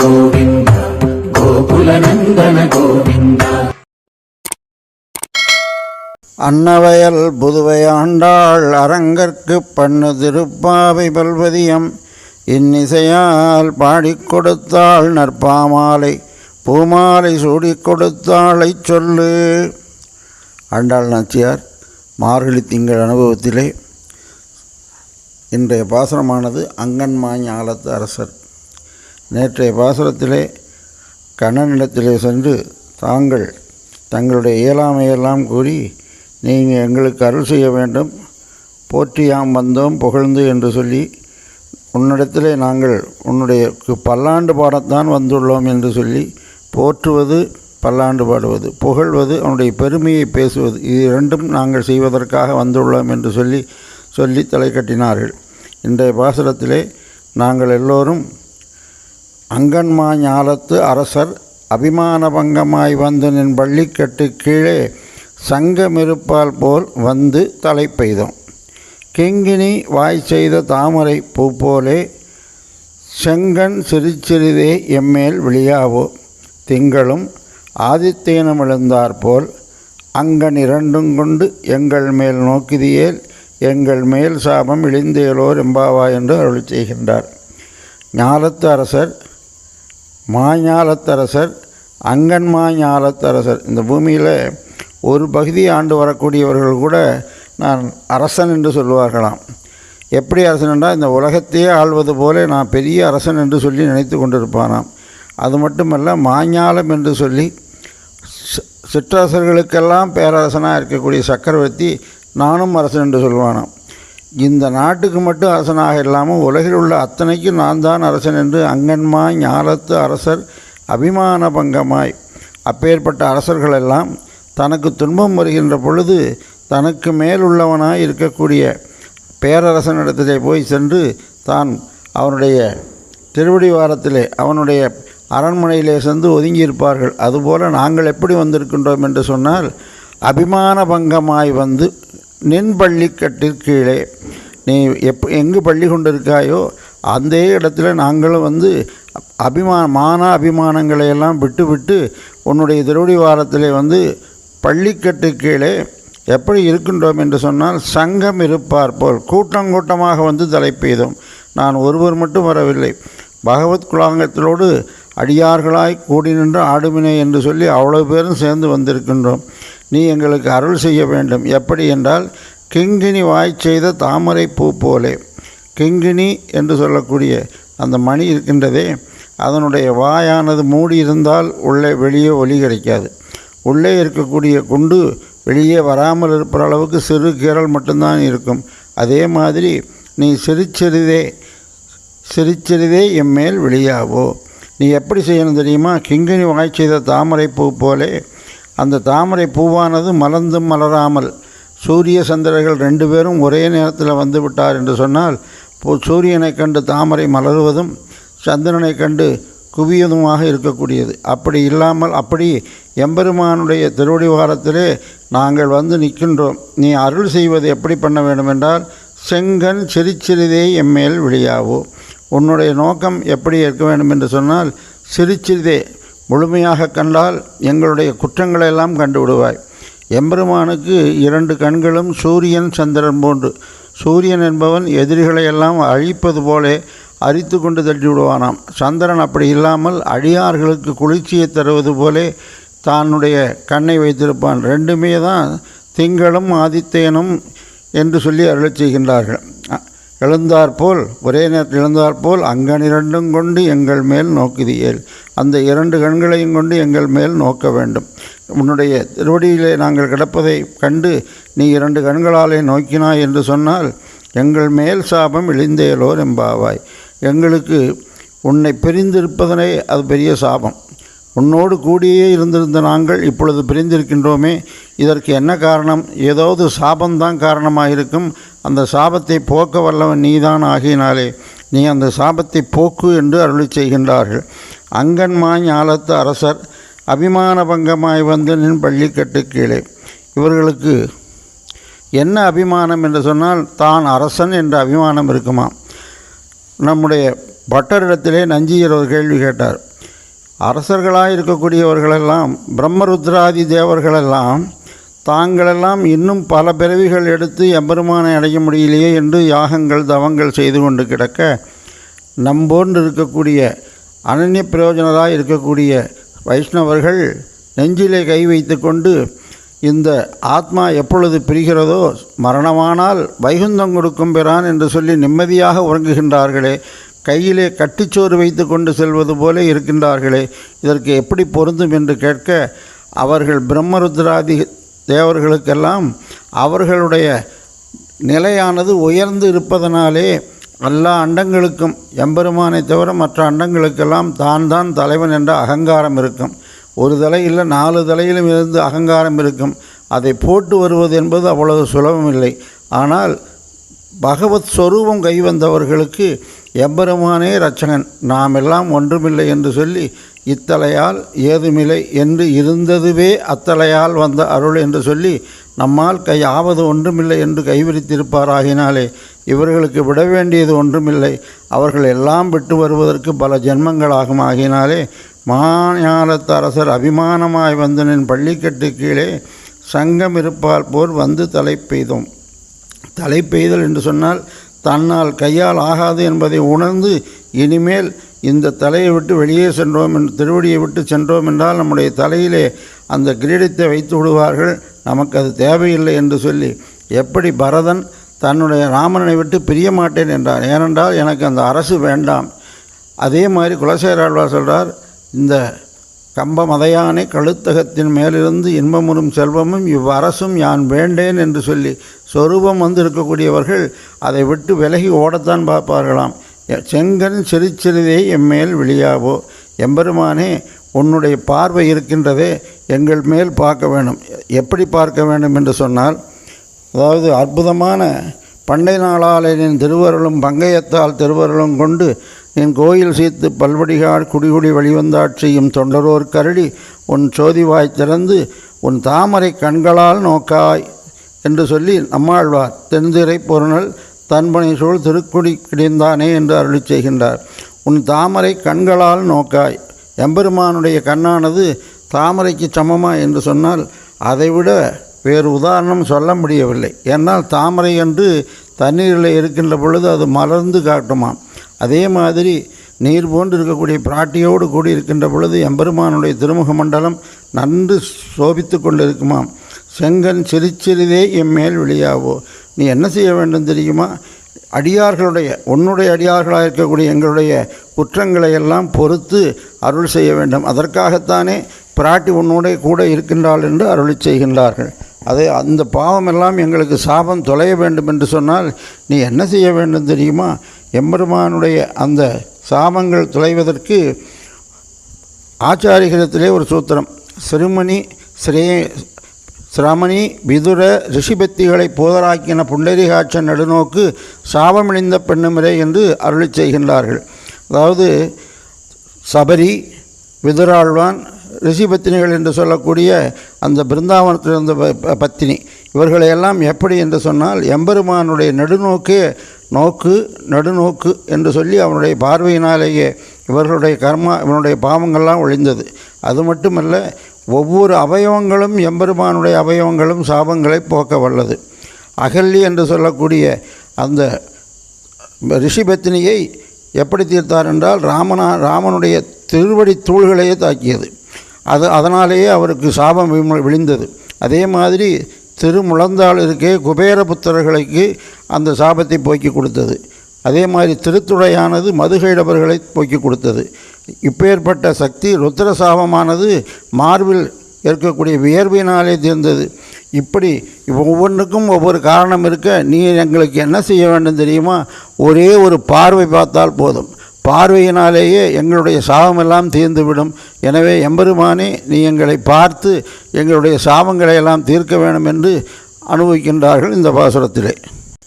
ಗೋವಿಂದ ಗೋಕುಲ ನಂದನ ಗೋವಿಂದ அன்னவயல் புதுவை ஆண்டாள் அரங்கற்கு பண்ணு திருப்பாவை பல்வதியம். இன்னிசையால் பாடிக் கொடுத்தாள் நற்பாமாலை பூமாலை சூடிக் கொடுத்தாளை சொல்லு. ஆண்டாள் நாச்சியார் மார்கழி திங்கள் அனுபவத்திலே இன்றைய பாசனமானது அங்கன்மாய் ஞாலத்து அரசர். நேற்றைய பாசுரத்திலே கண்ணனிடத்திலே சென்று தாங்கள் தங்களுடைய இயலாமையெல்லாம் கூறி நீங்கள் எங்களுக்கு அருள் செய்ய வேண்டும். போற்றியாம் வந்தோம் புகழ்ந்து என்று சொல்லி உன்னிடத்திலே நாங்கள் உன்னுடைய பல்லாண்டு பாடத்தான் வந்துள்ளோம் என்று சொல்லி போற்றுவது பல்லாண்டு பாடுவது புகழ்வது அவனுடைய பெருமையை பேசுவது இது இரண்டும் நாங்கள் செய்வதற்காக வந்துள்ளோம் என்று சொல்லி சொல்லி தலை கட்டினார்கள். இன்றைய பாசுரத்திலே நாங்கள் எல்லோரும் அங்கன்மா ஞாலத்து அரசர் அபிமான பங்கமாய் வந்து நின் பள்ளிக்கட்டு கீழே சங்கமிருப்பால் போல் வந்து தலை பெய்தோம். கிங்கினி வாய் செய்த தாமரை பூ போலே செங்கன் சிறிச்சிறிதே எம்மேல் விழியாவோ. திங்களும் ஆதித்தேனம் எழுந்தாற்போல் அங்கன் இரண்டும் கொண்டு எங்கள் மேல் நோக்கிதியேல் எங்கள் மேல் சாபம் இழிந்தேலோர் எம்பாவா என்று அருள் செய்கின்றார். ஞாலத்து அரசர் மாஞாலத்தரசர் அங்கன்மா ஞாலத்தரசர் இந்த பூமியில் ஒரு பகுதி ஆண்டு வரக்கூடியவர்கள் கூட நான் அரசன் என்று சொல்லுவார்களாம். எப்படி அரசன் என்றால் இந்த உலகத்தையே ஆள்வது போல நான் பெரிய அரசன் என்று சொல்லி நினைத்து கொண்டிருப்பானாம். அது மட்டுமல்ல மாஞாலம் என்று சொல்லி சிற்றரசர்களுக்கெல்லாம் பேரரசனாக இருக்கக்கூடிய சக்கரவர்த்தி நானும் அரசன் என்று சொல்வானாம். இந்த நாட்டுக்கு மட்டும் அரசனாக இல்லாமல் உலகில் உள்ள அத்தனைக்கும் நான் தான் அரசன் என்று அங்கன்மா ஞாலத்து அரசர் அபிமான பங்கமாய் அப்பேற்பட்ட அரசர்களெல்லாம் தனக்கு துன்பம் வருகின்ற பொழுது தனக்கு மேல் உள்ளவனாய் இருக்கக்கூடிய பேரரசனிடத்திலே போய் சென்று தான் அவனுடைய திருவடிவாரத்திலே அவனுடைய அரண்மனையிலே சென்று ஒதுங்கியிருப்பார்கள். அதுபோல் நாங்கள் எப்படி வந்திருக்கின்றோம் என்று சொன்னால் அபிமான பங்கமாய் வந்து நின் பள்ளிக்கட்டிற்கீழே நீ எப் எங்கு பள்ளி கொண்டிருக்காயோ அந்த இடத்துல நாங்களும் வந்து அபிமான மான அபிமானங்களை எல்லாம் விட்டு விட்டு உன்னுடைய திருவடிவாரத்திலே வந்து பள்ளிக்கட்டு கீழே எப்படி இருக்கின்றோம் என்று சொன்னால் சங்கம் இருப்பார் போல் கூட்டம் கூட்டமாக வந்து தலை பெய்தோம் நான் ஒருவர் மட்டும் வரவில்லை. பகவத் குலாங்கத்திலோடு அடியார்களாய் கூடி நின்று ஆடுமினை என்று சொல்லி அவ்வளவு பேரும் சேர்ந்து வந்திருக்கின்றோம். நீ எங்களுக்கு அருள் செய்ய வேண்டும். எப்படி என்றால் கிங்கினி வாய் செய்த தாமரை பூ போலே. கிங்கினி என்று சொல்லக்கூடிய அந்த மணி இருக்கின்றதே அதனுடைய வாயானது மூடி இருந்தால் உள்ளே வெளியே ஒலி கிடைக்காது. உள்ளே இருக்கக்கூடிய குண்டு வெளியே வராமல் இருப்பற அளவுக்கு சிறு கீறல் மட்டும்தான் இருக்கும். அதே மாதிரி நீ சிறுச்சிறிதே சிரிச்சிறிதே எம்மேல் வெளியாவோ. நீ எப்படி செய்யணும் தெரியுமா? கிங்கினி வாய் செய்த தாமரை பூ போலே அந்த தாமரை பூவானது மலர்ந்தும் மலராமல் சூரிய சந்திரர்கள் ரெண்டு பேரும் ஒரே நேரத்தில் வந்துவிட்டார் என்று சொன்னால் பூ- சூரியனை கண்டு தாமரை மலருவதும் சந்திரனை கண்டு குவியதுமாக இருக்கக்கூடியது. அப்படி இல்லாமல் அப்படி எம்பெருமானுடைய திருவடிவாரத்திலே நாங்கள் வந்து நிற்கின்றோம். நீ அருள் செய்வது எப்படி பண்ண வேண்டுமென்றால் செங்கன் சிரிச்சிறிதே எம்மேல் விழியாவோ. உன்னுடைய நோக்கம் எப்படி இருக்க வேண்டும் என்று சொன்னால் சிரிச்சிறிதே முழுமையாக கண்டால் எங்களுடைய குற்றங்களை எல்லாம் எம்பெருமானுக்கு இரண்டு கண்களும் சூரியன் சந்திரன் போன்று. சூரியன் என்பவன் எதிரிகளை எல்லாம் அழிப்பது போலே அரித்து கொண்டு தட்டி விடுவானாம் சந்திரன் அப்படி இல்லாமல் அடியார்களுக்கு குளிர்ச்சியை தருவது போலே தன்னுடைய கண்ணை வைத்திருப்பான். ரெண்டுமே தான் திங்களும் ஆதித்தேனும் என்று சொல்லி அருளச் செய்கின்றார்கள். எழுந்தாற்போல் ஒரே நேரத்தில் எழுந்தாற்போல் அங்கன் இரண்டும் கொண்டு எங்கள் மேல் நோக்குதியேல். அந்த இரண்டு கண்களையும் கொண்டு எங்கள் மேல் நோக்க வேண்டும். உன்னுடைய திருவடியிலே நாங்கள் கிடப்பதை கண்டு நீ இரண்டு கண்களாலே நோக்கினாய் என்று சொன்னால் எங்கள் மேல் சாபம் இழிந்தேலோர் எம்பாவாய் எங்களுக்கு உன்னை பிரிந்திருப்பதனே அது பெரிய சாபம். உன்னோடு கூடியே இருந்திருந்த நாங்கள் இப்பொழுது பிரிந்திருக்கின்றோமே. இதற்கு என்ன காரணம்? ஏதாவது சாபம்தான் காரணமாக இருக்கும் அந்த சாபத்தை போக்க வல்லவன் நீதான் ஆகினாலே நீ அந்த சாபத்தை போக்கு என்று அருளி செய்கின்றார்கள். அங்கன்மாய் ஞாலத்து அரசர் அபிமான பங்கமாய் வந்து நின் பள்ளிக்கட்டு கீழே. இவர்களுக்கு என்ன அபிமானம் என்று சொன்னால் தான் அரசன் என்ற அபிமானம் இருக்குமா நம்முடைய பட்டரிடத்திலே நஞ்சியர் ஒரு கேள்வி கேட்டார். அரசர்களாக இருக்கக்கூடியவர்களெல்லாம் பிரம்மருத்ராதி தேவர்களெல்லாம் தாங்களெல்லாம் இன்னும் பல பிறவிகள் எடுத்து எம்பெருமானை அடைய முடியலையே என்று யாகங்கள் தவங்கள் செய்து கொண்டு கிடக்க நம்போன்று இருக்கக்கூடிய அனநிய பிரயோஜனராக இருக்கக்கூடிய வைஷ்ணவர்கள் நெஞ்சிலே கை வைத்து கொண்டு இந்த ஆத்மா எப்பொழுது பிரிகிறதோ மரணமானால் வைகுந்தம் கொடுக்கும் பெறான் என்று சொல்லி நிம்மதியாக உறங்குகின்றார்களே. கையிலே கட்டிச்சோறு வைத்து கொண்டு செல்வது போல இருக்கின்றார்களே இதற்கு எப்படி பொருந்தும் என்று கேட்க அவர்கள் பிரம்மருத்ராதி தேவர்களுக்கெல்லாம் அவர்களுடைய நிலையானது உயர்ந்து இருப்பதனாலே எல்லா அண்டங்களுக்கும் எம்பெருமானை தவிர மற்ற அண்டங்களுக்கெல்லாம் தான் தான் தலைவன் என்ற அகங்காரம் இருக்கும். ஒரு தலையில் நாலு தலையிலும் இருந்து அகங்காரம் இருக்கும். அதை போட்டு வருவது என்பது அவ்வளவு சுலபமில்லை. ஆனால் பகவத் ஸ்வரூபம் கைவந்தவர்களுக்கு எம்பெருமானே ரட்சகன் நாம் எல்லாம் ஒன்றுமில்லை என்று சொல்லி இத்தலையால் ஏதுமில்லை என்று இருந்ததுவே அத்தலையால் வந்த அருள் என்று சொல்லி நம்மால் கை ஆவது ஒன்றுமில்லை என்று கைவிரித்திருப்பாராகினாலே இவர்களுக்கு விட வேண்டியது ஒன்றுமில்லை. அவர்கள் எல்லாம் விட்டு வருவதற்கு பல ஜென்மங்களாகும் ஆகினாலே மாநிலத்து அரசர் அபிமானமாய் வந்தனின் பள்ளிக்கட்டு கீழே சங்கம் இருப்பால் போல் வந்து தலை பெய்தோம். தலை பெய்தல் என்று சொன்னால் தன்னால் கையால் ஆகாது என்பதை உணர்ந்து இனிமேல் இந்த தலையை விட்டு வெளியே சென்றோம் என்று திருவடியை விட்டு சென்றோம் என்றால் நம்முடைய தலையிலே அந்த கிரீடத்தை வைத்து விடுவார்கள். நமக்கு அது தேவையில்லை என்று சொல்லி எப்படி பரதன் தன்னுடைய ராமனை விட்டு பிரிய மாட்டேன் என்றார் ஏனென்றால் எனக்கு அந்த அரசு வேண்டாம். அதே மாதிரி குலசேராழ்வார் சொல்கிறார் இந்த கம்ப மதையானை கழுத்தகத்தின் மேலிருந்து இன்பமுறும் செல்வமும் இவ்வரசும் யான் வேண்டேன் என்று சொல்லி சொரூபம் வந்து இருக்கக்கூடியவர்கள் அதை விட்டு விலகி ஓடத்தான் பார்ப்பார்களாம். செங்கன் சிறுச்சிறிதே எம்மேல் வெளியாவோ எம்பெருமானே உன்னுடைய பார்வை இருக்கின்றதே எங்கள் மேல் பார்க்க வேண்டும். எப்படி பார்க்க வேண்டும் என்று சொன்னால் அதாவது அற்புதமான பண்டை நாளாலே என் திருவருளும் பங்கையத்தால் திருவருளும் கொண்டு என் கோயில் சீத்து பல்வடிகால் குடிகுடி வழிவந்தாட்சியும் தொண்டரோர் கருடி உன் சோதிவாய் திறந்து உன் தாமரை கண்களால் நோக்காய். என்று சொல்லி நம்மாழ்வார் தென்திரை பொருணல் தன்பனை சூழ் திருக்குடி கிடைந்தானே என்று அருளி செய்கின்றார். உன் தாமரை கண்களால் நோக்காய். எம்பெருமானுடைய கண்ணானது தாமரைக்கு சமமா? என்று சொன்னால் அதைவிட வேறு உதாரணம் சொல்ல முடியவில்லை. ஏன்னால் தாமரை என்று தண்ணீரில் இருக்கின்ற பொழுது அது மலர்ந்து காட்டுமாம். அதே மாதிரி நீர் போன்று இருக்கக்கூடிய பிராட்டியோடு கூடி இருக்கின்ற பொழுது எம்பெருமானுடைய திருமுக மண்டலம் நன்கு சோபித்து கொண்டிருக்குமாம். இருக்குமாம் செங்கன் சிறுச்சிறிதே எம்மேல் வெளியாவோ? நீ என்ன செய்ய வேண்டும் தெரியுமா? அடியார்களுடைய உன்னுடைய அடியார்களாக இருக்கக்கூடிய எங்களுடைய குற்றங்களை எல்லாம் பொறுத்து அருள் செய்ய வேண்டும். அதற்காகத்தானே பிராட்டி உன்னுடைய கூட இருக்கின்றாள் என்று அருளி செய்கின்றார்கள். அதை அந்த பாவமெல்லாம் எங்களுக்கு சாபம் தொலைய வேண்டும் என்று சொன்னால் நீ என்ன செய்ய வேண்டும் தெரியுமா? எம்பெருமானுடைய அந்த சாபங்கள் தொலைவதற்கு ஆச்சாரிகளத்திலே ஒரு சூத்திரம். சிறுமணி ஸ்ரே சிரமணி விதுர ரிஷிபத்திகளை போதராக்கின புண்டரிகாட்ச நடுநோக்கு சாபமிழிந்த பெண்ணுமிரே என்று அருளி செய்கின்றார்கள். அதாவது சபரி விதுராழ்வான் ரிஷிபத்தினிகள் என்று சொல்லக்கூடிய அந்த பிருந்தாவனத்தில் இருந்த ப- ப- பத்தினி இவர்களையெல்லாம் எப்படி என்று சொன்னால் எம்பெருமானுடைய நடுநோக்கே நோக்கு நடுநோக்கு என்று சொல்லி அவனுடைய பார்வையினாலேயே இவர்களுடைய கர்மா இவனுடைய பாவங்கள்லாம் ஒழிந்தது. அது மட்டுமல்ல ஒவ்வொரு அவயவங்களும் எம்பெருமானுடைய அவயவங்களும் சாபங்களை போக்க வல்லது. அகல்லி என்று சொல்லக்கூடிய அந்த ரிஷிபத்தினியை எப்படி தீர்த்தார் என்றால் ராமனா ராமனுடைய திருவடி தூள்களையே தாக்கியது. அது அதனாலேயே அவருக்கு சாபம் விழுந்தது. அதே மாதிரி திருமுழந்தாள் இருக்கே குபேர புத்திரர்களுக்கு அந்த சாபத்தை போக்கி கொடுத்தது. அதே மாதிரி திருத்துடையானது மதுகைடவர்களை போக்கி கொடுத்தது. இப்பேற்பட்ட சக்தி ருத்ரசாபமானது மார்பில் இருக்கக்கூடிய வியர்வினாலே தீர்ந்தது. இப்படி ஒவ்வொன்றுக்கும் ஒவ்வொரு காரணம் இருக்க நீ எங்களுக்கு என்ன செய்ய வேண்டும் தெரியுமா? ஒரே ஒரு பார்வை பார்த்தால் போதும். பார்வையினாலேயே எங்களுடைய சாபமெல்லாம் தீர்ந்துவிடும். எனவே எம்பெருமானே நீ எங்களை பார்த்து எங்களுடைய சாபங்களை எல்லாம் தீர்க்க வேண்டும் என்று அனுபவிக்கின்றார்கள் இந்த பாசுரத்திலே.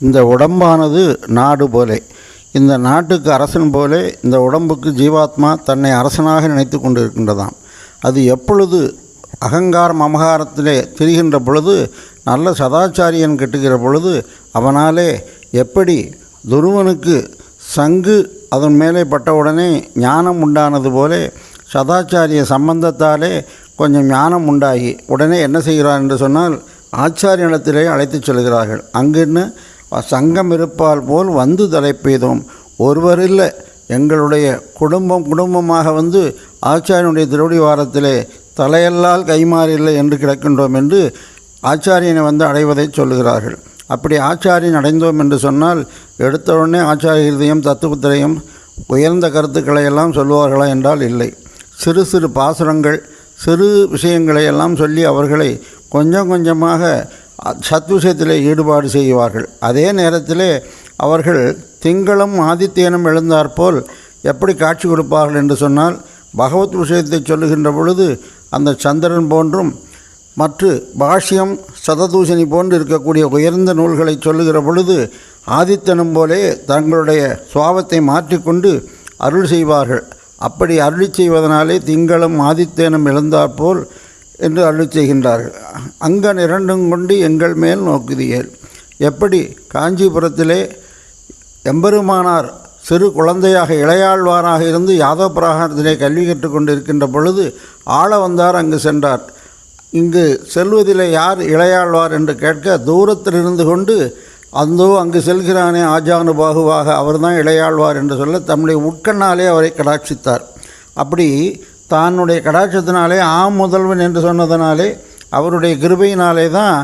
இந்த உடம்பானது நாடு போலே. இந்த நாட்டுக்கு அரசன் போலே இந்த உடம்புக்கு ஜீவாத்மா தன்னை அரசனாக நினைத்து கொண்டிருக்கின்றதாம். அது எப்பொழுது அகங்காரம் அமகாரத்திலே திரிகின்ற பொழுது நல்ல சதாச்சாரியன் கெட்டுகிற பொழுது அவனாலே எப்படி துருவனுக்கு சங்கு அதன் மேலே பட்டவுடனே ஞானம் உண்டானது போலே சதாச்சாரிய சம்பந்தத்தாலே கொஞ்சம் ஞானம் உண்டாகி உடனே என்ன செய்கிறார் என்று சொன்னால் ஆச்சாரியனிடத்திலே அழைத்துச் செல்கிறார்கள். அங்குன்னு? சங்கம் இருப்பால் போல் வந்து தலைப்பெய்தோம் ஒருவர் இல்லை எங்களுடைய குடும்பம் குடும்பமாக வந்து ஆச்சாரியனுடைய திருவடி வாரத்திலே தலையல்லால் கைமாறில்லை என்று கிடக்கின்றோம் என்று ஆச்சாரியனை வந்து அடைவதை சொல்லுகிறார்கள். அப்படி ஆச்சாரியன் அடைந்தோம் என்று சொன்னால் எடுத்த உடனே ஆச்சாரிய தத்துவத்திரையும் உயர்ந்த கருத்துக்களை எல்லாம் சொல்லுவார்களா என்றால் இல்லை. சிறு சிறு பாசுரங்கள் சிறு விஷயங்களை எல்லாம் சொல்லி அவர்களை கொஞ்சம் கொஞ்சமாக சத்விஷயத்தில் ஈடுபாடு செய்வார்கள். அதே நேரத்தில் அவர்கள் திங்களும் ஆதித்யனும் எழுந்தாற்போல் எப்படி காட்சி கொடுப்பார்கள் என்று சொன்னால் பகவத் விஷயத்தை சொல்லுகின்ற பொழுது அந்த சந்திரன் போன்றும் மற்ற பாஷ்யம் சததூசணி போன்று இருக்கக்கூடிய உயர்ந்த நூல்களை சொல்லுகிற பொழுது ஆதித்தனும் போலே தங்களுடைய சுவாபத்தை மாற்றிக்கொண்டு அருள் செய்வார்கள். அப்படி அருளி செய்வதனாலே திங்களும் ஆதித்தனும் எழுந்தாற்போல் என்று அருள் செய்கின்றார்கள். அங்கன் இரண்டும் கொண்டு எங்கள் மேல் நோக்குதியர் எப்படி? காஞ்சிபுரத்திலே எம்பெருமானார் சிறு குழந்தையாக இளையாழ்வாராக இருந்து யாதவ பிராகாரத்திலே கல்வி கற்றுக்கொண்டு இருக்கின்ற பொழுது ஆள வந்தார் அங்கு சென்றார். இங்கு செல்வதிலே யார் இளையாழ்வார் என்று கேட்க தூரத்தில் இருந்து கொண்டு அந்தோ அங்கு செல்கிறானே ஆஜானுபாகுவாக அவர்தான் இளையாழ்வார் என்று சொல்ல தம்முடைய உட்கண்ணாலே அவரை கடாட்சித்தார். அப்படி தன்னுடைய கடாட்சத்தினாலே ஆம் முதல்வன் என்று சொன்னதனாலே அவருடைய கிருபையினாலே தான்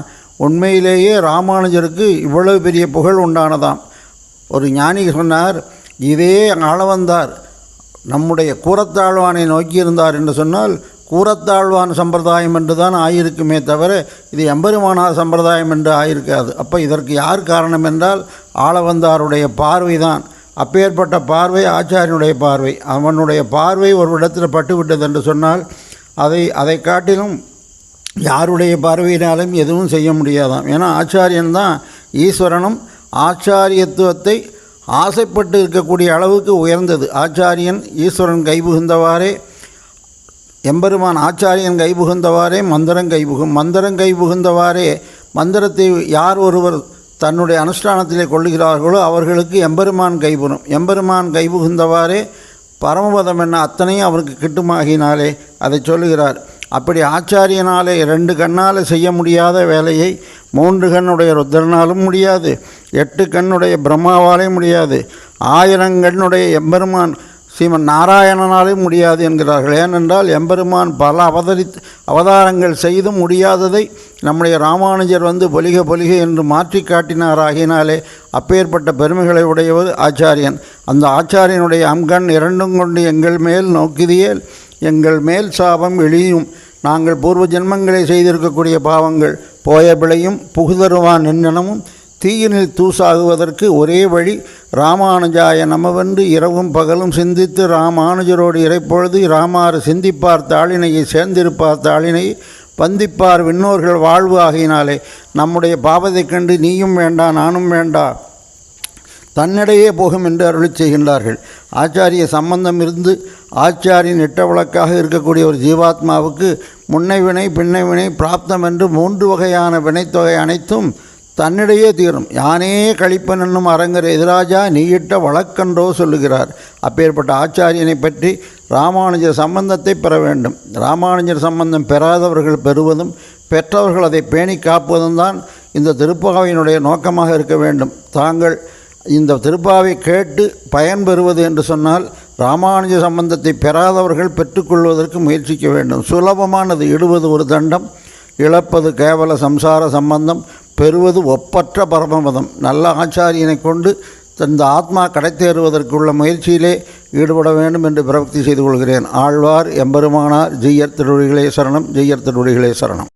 உண்மையிலேயே ராமானுஜருக்கு இவ்வளவு பெரிய புகழ் உண்டானதாம். ஒரு ஞானி சொன்னார் இதே ஆளவந்தார். நம்முடைய கூரத்தாழ்வானை நோக்கியிருந்தார் என்று சொன்னால் கூரத்தாழ்வான் சம்பிரதாயம் என்று தான் ஆயிருக்குமே தவிர இது எம்பெருமானார் சம்பிரதாயம் என்று ஆயிருக்காது. அப்போ இதற்கு யார் காரணம் என்றால் ஆளவந்தாருடைய பார்வை தான் அப்பேற்பட்ட பார்வை ஆச்சாரியனுடைய பார்வை. அவனுடைய பார்வை ஒரு இடத்தில் பட்டுவிட்டது என்று சொன்னால் அதை அதை காட்டிலும் யாருடைய பார்வையினாலும் எதுவும் செய்ய முடியாதாம். ஏன்னா ஆச்சாரியன் தான் ஈஸ்வரனும் ஆச்சாரியத்துவத்தை ஆசைப்பட்டு இருக்கக்கூடிய அளவுக்கு உயர்ந்தது. ஆச்சாரியன் ஈஸ்வரன் கைபுகுந்தவாறே எம்பெருமான் ஆச்சாரியன் கைபுகுந்தவாறே மந்திரம் கைபுகும் மந்திரம் கைபுகுந்தவாறே மந்திரத்தை யார் ஒருவர் தன்னுடைய அனுஷ்டானத்திலே கொள்ளுகிறார்களோ அவர்களுக்கு எம்பெருமான் கைபுறும் எம்பெருமான் கைபுகுந்தவாறே பரமபதம் என்ன அத்தனையும் அவருக்கு கிட்டுமாகினாலே அதை சொல்லுகிறார். அப்படி ஆச்சாரியனாலே ரெண்டு கண்ணால் செய்ய முடியாத வேலையை மூன்று கண்ணுடைய ருத்ரனாலும் முடியாது. எட்டு கண்ணுடைய பிரம்மாவாலே முடியாது. ஆயிரம் கண்ணுடைய எம்பெருமான் ஸ்ரீமன் நாராயணனாலே முடியாது என்கிறார்கள். ஏனென்றால் எம்பெருமான் பல அவதரி அவதாரங்கள் செய்தும் முடியாததை நம்முடைய ராமானுஜர் வந்து பொலிக பொலிக என்று மாற்றி காட்டினார் ஆகினாலே அப்பேற்பட்ட பெருமைகளை உடையவர் ஆச்சாரியன். அந்த ஆச்சாரியனுடைய அம்கண் இரண்டும் கொண்டு எங்கள் மேல் நோக்கிதியேல் எங்கள் மேல் சாபம் எளியும் நாங்கள் பூர்வ ஜென்மங்களை செய்திருக்கக்கூடிய பாவங்கள் போய பிழையும் புகுதருவான் நின்னனமும் தீயினில் தூசாகுவதற்கு ஒரே வழி ராமானுஜாய நமவென்று இரவும் பகலும் சிந்தித்து ராமானுஜரோடு இறைப்பொழுது ராமாறு சிந்திப்பார் தாளினையை சேர்ந்திருப்பார் தாளினை வந்திப்பார் விண்ணோர்கள் வாழ்வு ஆகினாலே நம்முடைய பாவத்தைக் கண்டு நீயும் வேண்டா நானும் வேண்டா. தன்னிடையே போகும் என்று அருளி செய்கின்றார்கள். ஆச்சாரிய சம்பந்தம் இருந்து ஆச்சாரியின் எட்ட வழக்காக இருக்கக்கூடிய ஒரு ஜீவாத்மாவுக்கு முன்னை வினை பின்னை வினை பிராப்தம் என்று மூன்று வகையான வினைத்தொகை அனைத்தும் தன்னிடையே தீரும். யானே கழிப்பன் என்னும் அரங்கர் எதிராஜா நீயிட்ட வழக்கன்றோ சொல்லுகிறார். அப்பேற்பட்ட ஆச்சாரியனை பற்றி ராமானுஜர் சம்பந்தத்தை பெற வேண்டும். ராமானுஜர் சம்பந்தம் பெறாதவர்கள் பெறுவதும் பெற்றவர்கள் அதை பேணி காப்பதும் தான் இந்த திருப்பாவையினுடைய நோக்கமாக இருக்க வேண்டும். தாங்கள் இந்த திருப்பாவை கேட்டு பயன்பெறுவது என்று சொன்னால் ராமானுஜ சம்பந்தத்தை பெறாதவர்கள் பெற்றுக்கொள்வதற்கு முயற்சிக்க வேண்டும். சுலபமானது இடுவது ஒரு தண்டம் இழப்பது கேவல சம்சார சம்பந்தம் பெறுவது ஒப்பற்ற பரமபதம். நல்ல ஆச்சாரியனை கொண்டு தந்த ஆத்மா கடைத்தேறுவதற்குள்ள முயற்சியிலே ஈடுபட வேண்டும் என்று பிரபக்தி செய்து கொள்கிறேன். ஆழ்வார் எம்பெருமானார் ஜெய்யர் திருவடிகளே சரணம் ஜெய்யர் திருவடிகளே சரணம்.